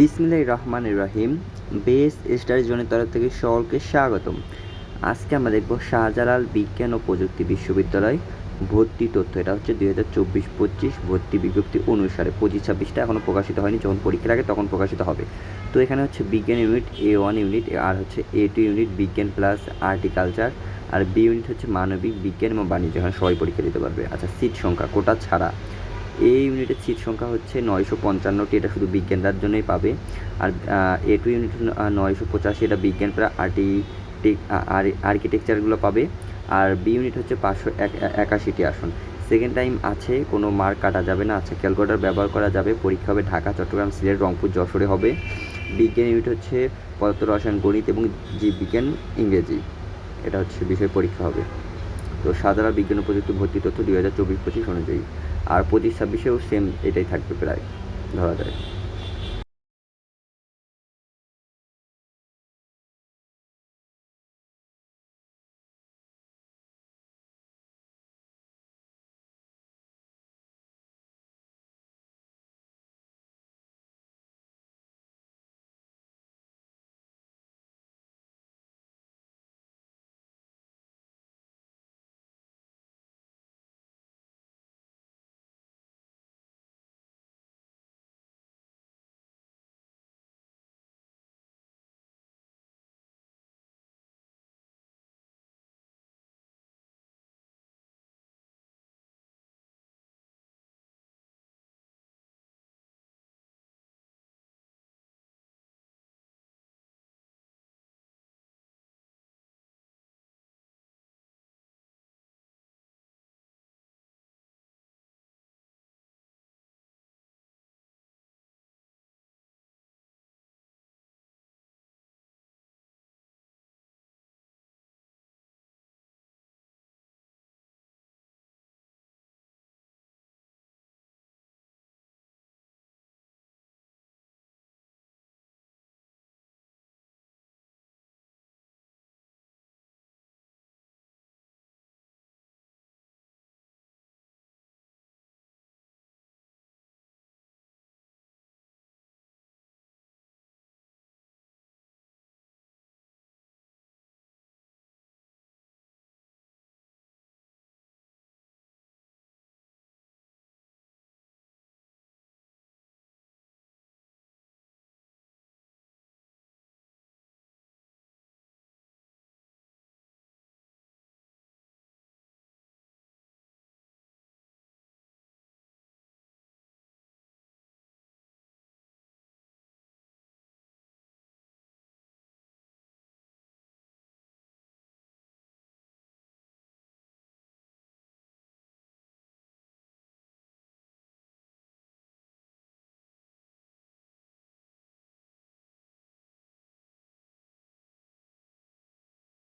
বিসমিল্লাহ রহমান রহিম। Base study জোনের তরফ থেকে সকলকে স্বাগতম। আজকে আমরা দেখব শাহজালাল বিজ্ঞান ও প্রযুক্তি বিশ্ববিদ্যালয় ভর্তি তথ্য। এটা হচ্ছে দুই হাজার চব্বিশ পঁচিশ ভর্তি বিজ্ঞপ্তি অনুসারে পঁচিশ ছাব্বিশটা এখনও প্রকাশিত হয়নি। যখন পরীক্ষার আগে তখন প্রকাশিত হবে। তো এখানে হচ্ছে বিজ্ঞান ইউনিট, এ ওয়ান ইউনিট, আর হচ্ছে এ টু ইউনিট, বিজ্ঞান প্লাস আর্টিকালচার, আর বি ইউনিট হচ্ছে মানবিক বিজ্ঞান এবং বাণিজ্য। এখানে সবাই পরীক্ষা দিতে পারবে। আচ্ছা সিট সংখ্যা, কোটা ছাড়া। এই ইউনিটের সিট সংখ্যা হচ্ছে নয়শো পঞ্চান্নটি, এটা শুধু বিজ্ঞানদার জন্যই পাবে। আর এ টু ইউনিট নয়শো পঁচাশি, এটা বিজ্ঞান প্রায় আর্টি আর্কিটেকচারগুলো পাবে। আর বি ইউনিট হচ্ছে পাঁচশো একাশিটি আসন। সেকেন্ড টাইম আছে, কোনো মার্ক কাটা যাবে না। আচ্ছা ক্যালকুলেটার ব্যবহার করা যাবে। পরীক্ষা হবে ঢাকা, চট্টগ্রাম, সিলেট, রংপুর, যশোরে হবে। বিজ্ঞান ইউনিট হচ্ছে পদার্থ, রসায়ন, গণিত এবং জীববিজ্ঞান, ইংরেজি। এটা হচ্ছে বিষয় পরীক্ষা হবে। তো সাধারণ বিজ্ঞান ও প্রযুক্তি ভর্তি তথ্য দুই হাজার চব্বিশ পঁচিশ অনুযায়ী। আর পঁচিশ ছাব্বিশেও সেম এটাই থাকবে প্রায় ধরা যায়